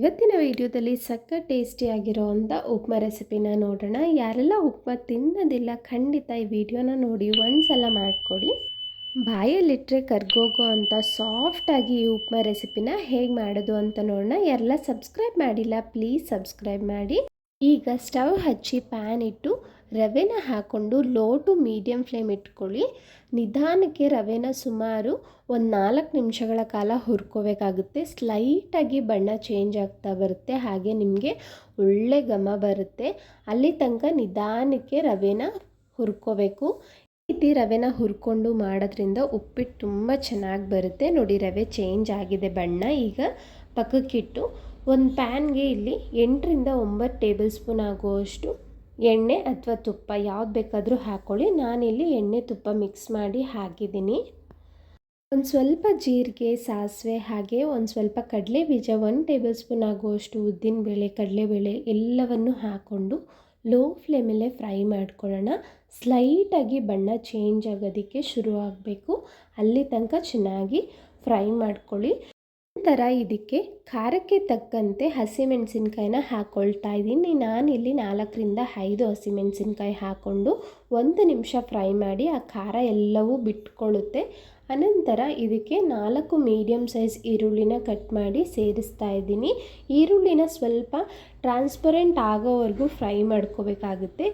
ಇವತ್ತಿನ ವಿಡಿಯೋದಲ್ಲಿ ಸಕ್ಕ ಟೇಸ್ಟಿಯಾಗಿರೋವಂಥ ಉಪ್ಮಾ ರೆಸಿಪಿನ ನೋಡೋಣ. ಯಾರೆಲ್ಲ ಉಪ್ಮಾ ತಿನ್ನೋದಿಲ್ಲ, ಖಂಡಿತ ಈ ವಿಡಿಯೋನ ನೋಡಿ, ಒಂದ್ಸಲ ಮಾಡಿಕೊಡಿ. ಬಾಯಲ್ಲಿಟ್ಟರೆ ಕರ್ಗೋಗೋ ಅಂತ ಸಾಫ್ಟಾಗಿ ಈ ಉಪ್ಮಾ ರೆಸಿಪಿನ ಹೇಗೆ ಮಾಡೋದು ಅಂತ ನೋಡೋಣ. ಯಾರೆಲ್ಲ ಸಬ್ಸ್ಕ್ರೈಬ್ ಮಾಡಿಲ್ಲ ಪ್ಲೀಸ್ ಸಬ್ಸ್ಕ್ರೈಬ್ ಮಾಡಿ. ಈಗ ಸ್ಟವ್ ಹಚ್ಚಿ ಪ್ಯಾನ್ ಇಟ್ಟು ರವೆನ ಹಾಕ್ಕೊಂಡು ಲೋ ಟು ಮೀಡಿಯಮ್ ಫ್ಲೇಮ್ ಇಟ್ಕೊಳ್ಳಿ. ನಿಧಾನಕ್ಕೆ ರವೆನ ಸುಮಾರು ಒಂದು ನಾಲ್ಕು ನಿಮಿಷಗಳ ಕಾಲ ಹುರ್ಕೋಬೇಕಾಗುತ್ತೆ. ಸ್ಲೈಟಾಗಿ ಬಣ್ಣ ಚೇಂಜ್ ಆಗ್ತಾ ಬರುತ್ತೆ. ಹಾಗೆ ನಿಮಗೆ ಒಳ್ಳೆ ಘಮ ಬರುತ್ತೆ. ಅಲ್ಲಿ ತನಕ ನಿಧಾನಕ್ಕೆ ರವೆನ ಹುರ್ಕೋಬೇಕು. ಈ ರೀತಿ ರವೆನ ಹುರ್ಕೊಂಡು ಮಾಡೋದ್ರಿಂದ ಉಪ್ಪಿಟ್ಟು ತುಂಬ ಚೆನ್ನಾಗಿ ಬರುತ್ತೆ. ನೋಡಿ ರವೆ ಚೇಂಜ್ ಆಗಿದೆ ಬಣ್ಣ. ಈಗ ಪಕ್ಕಕ್ಕಿಟ್ಟು ಒಂದು ಪ್ಯಾನ್ಗೆ ಇಲ್ಲಿ ಎಂಟರಿಂದ ಒಂಬತ್ತು ಟೇಬಲ್ ಸ್ಪೂನ್ ಆಗುವಷ್ಟು ಎಣ್ಣೆ ಅಥವಾ ತುಪ್ಪ ಯಾವ್ದು ಬೇಕಾದರೂ ಹಾಕ್ಕೊಳ್ಳಿ. ನಾನಿಲ್ಲಿ ಎಣ್ಣೆ ತುಪ್ಪ ಮಿಕ್ಸ್ ಮಾಡಿ ಹಾಕಿದ್ದೀನಿ. ಒಂದು ಸ್ವಲ್ಪ ಜೀರಿಗೆ, ಸಾಸಿವೆ ಹಾಗೆ ಒಂದು ಸ್ವಲ್ಪ ಕಡಲೆ ಬೀಜ, ಒಂದು ಟೇಬಲ್ ಸ್ಪೂನ್ ಆಗುವಷ್ಟು ಉದ್ದಿನಬೇಳೆ ಕಡಲೆಬೇಳೆ ಎಲ್ಲವನ್ನು ಹಾಕ್ಕೊಂಡು ಲೋ ಫ್ಲೇಮಲ್ಲೇ ಫ್ರೈ ಮಾಡ್ಕೊಳ್ಳೋಣ. ಸ್ಲೈಟಾಗಿ ಬಣ್ಣ ಚೇಂಜ್ ಆಗೋದಕ್ಕೆ ಶುರು ಆಗಬೇಕು ಅಲ್ಲಿ ತನಕ ಚೆನ್ನಾಗಿ ಫ್ರೈ ಮಾಡ್ಕೊಳ್ಳಿ. ನಂತರ ಇದಕ್ಕೆ ಖಾರಕ್ಕೆ ತಕ್ಕಂತೆ ಹಸಿಮೆಣಸಿನ್ಕಾಯಿನ ಹಾಕ್ಕೊಳ್ತಾ ಇದ್ದೀನಿ. ನಾನಿಲ್ಲಿ ನಾಲ್ಕರಿಂದ ಐದು ಹಸಿಮೆಣಸಿನ್ಕಾಯಿ ಹಾಕ್ಕೊಂಡು ಒಂದು ನಿಮಿಷ ಫ್ರೈ ಮಾಡಿ ಆ ಖಾರ ಎಲ್ಲವೂ ಬಿಟ್ಕೊಳ್ಳುತ್ತೆ. ಅನಂತರ ಇದಕ್ಕೆ ನಾಲ್ಕು ಮೀಡಿಯಮ್ ಸೈಜ್ ಈರುಳ್ಳಿನ ಕಟ್ ಮಾಡಿ ಸೇರಿಸ್ತಾ ಇದ್ದೀನಿ. ಈರುಳ್ಳಿನ ಸ್ವಲ್ಪ ಟ್ರಾನ್ಸ್ಪರೆಂಟ್ ಆಗೋವರೆಗೂ ಫ್ರೈ ಮಾಡ್ಕೋಬೇಕಾಗುತ್ತೆ.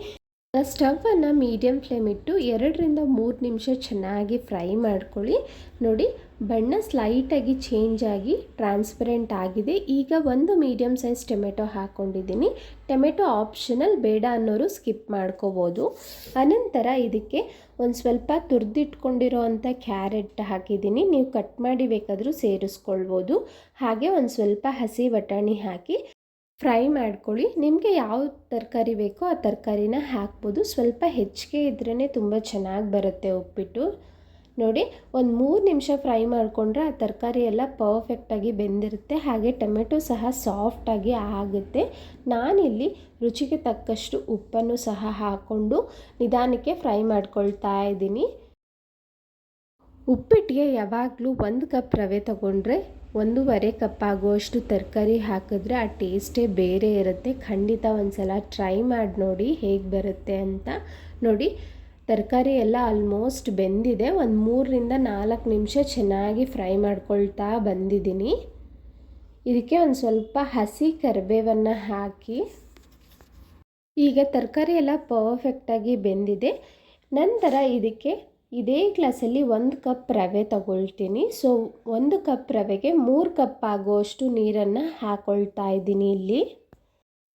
ಸ್ಟವನ್ನು ಮೀಡಿಯಮ್ ಫ್ಲೇಮ್ ಇಟ್ಟು ಎರಡರಿಂದ ಮೂರು ನಿಮಿಷ ಚೆನ್ನಾಗಿ ಫ್ರೈ ಮಾಡ್ಕೊಳ್ಳಿ. ನೋಡಿ, ಬಣ್ಣ ಸ್ಲೈಟಾಗಿ ಚೇಂಜ್ ಆಗಿ ಟ್ರಾನ್ಸ್ಪರೆಂಟ್ ಆಗಿದೆ. ಈಗ ಒಂದು ಮೀಡಿಯಮ್ ಸೈಜ್ ಟೊಮೆಟೊ ಹಾಕ್ಕೊಂಡಿದ್ದೀನಿ ಟೊಮೆಟೊ ಆಪ್ಷನಲ್ ಬೇಡ ಅನ್ನೋರು ಸ್ಕಿಪ್ ಮಾಡ್ಕೋಬೋದು. ಅನಂತರ ಇದಕ್ಕೆ ಒಂದು ಸ್ವಲ್ಪ ತುರಿದಿಟ್ಕೊಂಡಿರೋ ಅಂಥ ಕ್ಯಾರೆಟ್ ಹಾಕಿದ್ದೀನಿ. ನೀವು ಕಟ್ ಮಾಡಿ ಬೇಕಾದರೂ ಸೇರಿಸ್ಕೊಳ್ಬೋದು. ಹಾಗೆ ಒಂದು ಸ್ವಲ್ಪ ಹಸಿ ಬಟಾಣಿ ಹಾಕಿ ಫ್ರೈ ಮಾಡ್ಕೊಳ್ಳಿ. ನಿಮಗೆ ಯಾವ ತರಕಾರಿ ಬೇಕೋ ಆ ತರಕಾರಿನ ಹಾಕ್ಬೋದು. ಸ್ವಲ್ಪ ಹೆಚ್ಚಿಗೆ ಇದ್ರೇ ತುಂಬ ಚೆನ್ನಾಗಿ ಬರುತ್ತೆ ಉಪ್ಪಿಟ್ಟು. ನೋಡಿ, ಒಂದು ಮೂರು ನಿಮಿಷ ಫ್ರೈ ಮಾಡಿಕೊಂಡ್ರೆ ಆ ತರಕಾರಿ ಎಲ್ಲ ಪರ್ಫೆಕ್ಟಾಗಿ ಬೆಂದಿರುತ್ತೆ. ಹಾಗೆ ಟೊಮೆಟೊ ಸಹ ಸಾಫ್ಟಾಗಿ ಆಗುತ್ತೆ. ನಾನಿಲ್ಲಿ ರುಚಿಗೆ ತಕ್ಕಷ್ಟು ಉಪ್ಪನ್ನು ಸಹ ಹಾಕ್ಕೊಂಡು ನಿಧಾನಕ್ಕೆ ಫ್ರೈ ಮಾಡ್ಕೊಳ್ತಾ ಇದ್ದೀನಿ. ಉಪ್ಪಿಟ್ಟಿಗೆ ಯಾವಾಗಲೂ ಒಂದು ಕಪ್ ರವೆ ತಗೊಂಡ್ರೆ ಒಂದೂವರೆ ಕಪ್ ಆಗುವಷ್ಟು ತರಕಾರಿ ಹಾಕಿದ್ರೆ ಆ ಟೇಸ್ಟೇ ಬೇರೆ ಇರುತ್ತೆ. ಖಂಡಿತ ಒಂದು ಸಲ ಟ್ರೈ ಮಾಡಿ ನೋಡಿ ಹೇಗೆ ಬರುತ್ತೆ ಅಂತ ನೋಡಿ. ತರಕಾರಿ ಎಲ್ಲ ಆಲ್ಮೋಸ್ಟ್ ಬೆಂದಿದೆ. ಒಂದು ಮೂರರಿಂದ ನಾಲ್ಕು ನಿಮಿಷ ಚೆನ್ನಾಗಿ ಫ್ರೈ ಮಾಡ್ಕೊಳ್ತಾ ಬಂದಿದ್ದೀನಿ. ಇದಕ್ಕೆ ಒಂದು ಸ್ವಲ್ಪ ಹಸಿ ಕರಿಬೇವನ್ನು ಹಾಕಿ. ಈಗ ತರಕಾರಿ ಎಲ್ಲ ಪರ್ಫೆಕ್ಟಾಗಿ ಬೆಂದಿದೆ. ನಂತರ ಇದಕ್ಕೆ ಇದೇ ಗ್ಲಾಸಲ್ಲಿ ಒಂದು ಕಪ್ ರವೆ ತಗೊಳ್ತೀನಿ. ಸೊ ಒಂದು ಕಪ್ ರವೆಗೆ ಮೂರು ಕಪ್ ಆಗುವಷ್ಟು ನೀರನ್ನು ಹಾಕ್ಕೊಳ್ತಾ ಇದ್ದೀನಿ ಇಲ್ಲಿ.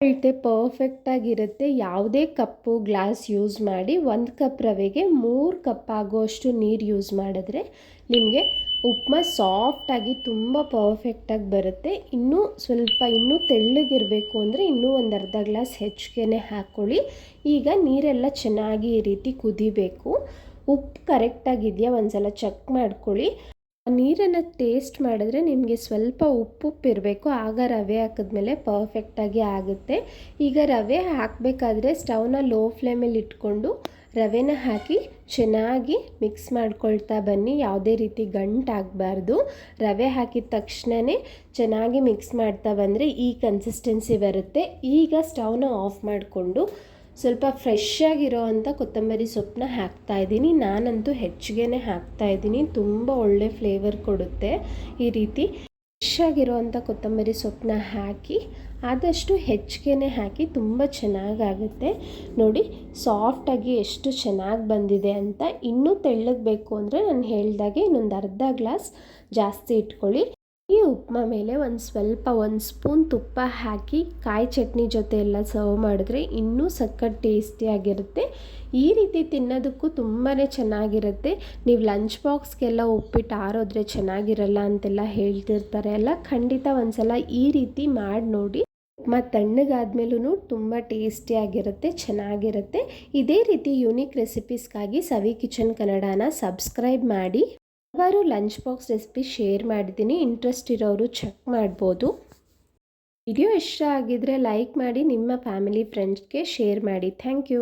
ಅಳತೆ ಪರ್ಫೆಕ್ಟಾಗಿರುತ್ತೆ ಯಾವುದೇ ಕಪ್ಪು ಗ್ಲಾಸ್ ಯೂಸ್ ಮಾಡಿ ಒಂದು ಕಪ್ ರವೆಗೆ ಮೂರು ಕಪ್ ಆಗುವಷ್ಟು ನೀರು ಯೂಸ್ ಮಾಡಿದ್ರೆ ನಿಮಗೆ ಉಪ್ಮಾ ಸಾಫ್ಟಾಗಿ ತುಂಬ ಪರ್ಫೆಕ್ಟಾಗಿ ಬರುತ್ತೆ. ಇನ್ನೂ ಸ್ವಲ್ಪ, ಇನ್ನೂ ತೆಳ್ಳಗಿರಬೇಕು ಅಂದರೆ ಇನ್ನೂ ಒಂದು ಅರ್ಧ ಗ್ಲಾಸ್ ಹೆಚ್ಚಿಗೆ ಹಾಕ್ಕೊಳ್ಳಿ ಈಗ ನೀರೆಲ್ಲ ಚೆನ್ನಾಗಿ ಈ ರೀತಿ ಕುದಿಬೇಕು. ಉಪ್ಪು ಕರೆಕ್ಟಾಗಿದೆಯಾ? ಒಂದು ಸಲ ಚೆಕ್ ಮಾಡ್ಕೊಳ್ಳಿ. ನೀರನ್ನು ಟೇಸ್ಟ್ ಮಾಡಿದ್ರೆ ನಿಮಗೆ ಸ್ವಲ್ಪ ಉಪ್ಪು ಉಪ್ಪು ಇರಬೇಕು ಆಗ ರವೆ ಹಾಕಿದ್ಮೇಲೆ ಪರ್ಫೆಕ್ಟಾಗಿ ಆಗುತ್ತೆ. ಈಗ ರವೆ ಹಾಕಬೇಕಾದ್ರೆ ಸ್ಟವ್ನ ಲೋ ಫ್ಲೇಮಲ್ಲಿ ಇಟ್ಕೊಂಡು ರವೆನ ಹಾಕಿ ಚೆನ್ನಾಗಿ ಮಿಕ್ಸ್ ಮಾಡ್ಕೊಳ್ತಾ ಬನ್ನಿ. ಯಾವುದೇ ರೀತಿ ಗಂಟಾಗಬಾರ್ದು ರವೆ ಹಾಕಿದ ತಕ್ಷಣವೇ ಚೆನ್ನಾಗಿ ಮಿಕ್ಸ್ ಮಾಡ್ತಾ ಬಂದರೆ ಈ ಕನ್ಸಿಸ್ಟೆನ್ಸಿ ಬರುತ್ತೆ. ಈಗ ಸ್ಟವ್ನ ಆಫ್ ಮಾಡಿಕೊಂಡು ಸ್ವಲ್ಪ ಫ್ರೆಶ್ ಆಗಿರೋ ಕೊತ್ತಂಬರಿ ಸೊಪ್ಪನ್ನ ಹಾಕ್ತಾ ಇದ್ದೀನಿ. ನಾನಂತೂ ಹೆಚ್ಚಿಗೆ ಹಾಕ್ತಾ ಇದ್ದೀನಿ. ತುಂಬ ಒಳ್ಳೆ ಫ್ಲೇವರ್ ಕೊಡುತ್ತೆ ಈ ರೀತಿ. ಫ್ರೆಶ್ ಆಗಿರೋ ಅಂಥ ಕೊತ್ತಂಬರಿ ಸೊಪ್ಪನ್ನ ಹಾಕಿ, ಆದಷ್ಟು ಹೆಚ್ಚಿಗೆ ಹಾಕಿ ತುಂಬ ಚೆನ್ನಾಗಾಗುತ್ತೆ. ನೋಡಿ ಸಾಫ್ಟಾಗಿ ಎಷ್ಟು ಚೆನ್ನಾಗಿ ಬಂದಿದೆ ಅಂತ ಇನ್ನೂ ತೆಳ್ಳಗಬೇಕು ಅಂದರೆ ನಾನು ಹೇಳಿದಾಗೆ ಇನ್ನೊಂದು ಅರ್ಧ ಗ್ಲಾಸ್ ಜಾಸ್ತಿ ಇಟ್ಕೊಳ್ಳಿ. ಈ ಉಪ್ಮಾ ಮೇಲೆ ಒಂದು ಸ್ವಲ್ಪ, ಒಂದು ಸ್ಪೂನ್ ತುಪ್ಪ ಹಾಕಿ ಕಾಯಿ ಚಟ್ನಿ ಜೊತೆ ಎಲ್ಲ ಸರ್ವ್ ಮಾಡಿದ್ರೆ ಇನ್ನೂ ಸಖತ್ ಟೇಸ್ಟಿಯಾಗಿರುತ್ತೆ ಈ ರೀತಿ ತಿನ್ನೋದಕ್ಕೂ ತುಂಬಾ ಚೆನ್ನಾಗಿರುತ್ತೆ. ನೀವು ಲಂಚ್ ಬಾಕ್ಸ್ಗೆಲ್ಲ ಉಪ್ಪಿಟ್ಟು ಆರೋದ್ರೆ ಚೆನ್ನಾಗಿರಲ್ಲ ಅಂತೆಲ್ಲ ಹೇಳ್ತಿರ್ತಾರೆ ಅಲ್ಲ? ಖಂಡಿತ ಒಂದ್ಸಲ ಈ ರೀತಿ ಮಾಡಿ ನೋಡಿ. ಉಪ್ಮಾ ತಣ್ಣಗಾದ್ಮೇಲೂ ತುಂಬ ಟೇಸ್ಟಿಯಾಗಿರುತ್ತೆ ಚೆನ್ನಾಗಿರುತ್ತೆ. ಇದೇ ರೀತಿ ಯೂನಿಕ್ ರೆಸಿಪೀಸ್ಗಾಗಿ ಸವಿ ಕಿಚನ್ ಕನ್ನಡನ ಸಬ್ಸ್ಕ್ರೈಬ್ ಮಾಡಿ. ಹಲವಾರು ಲಂಚ್ ಬಾಕ್ಸ್ ರೆಸಿಪಿ ಶೇರ್ ಮಾಡಿದ್ದೀನಿ. ಇಂಟ್ರೆಸ್ಟ್ ಇರೋರು ಚೆಕ್ ಮಾಡ್ಬೋದು. ವಿಡಿಯೋ ಇಷ್ಟ ಆಗಿದ್ದರೆ ಲೈಕ್ ಮಾಡಿ, ನಿಮ್ಮ ಫ್ಯಾಮಿಲಿ, ಫ್ರೆಂಡ್ಸ್ಗೆ ಶೇರ್ ಮಾಡಿ. Thank you.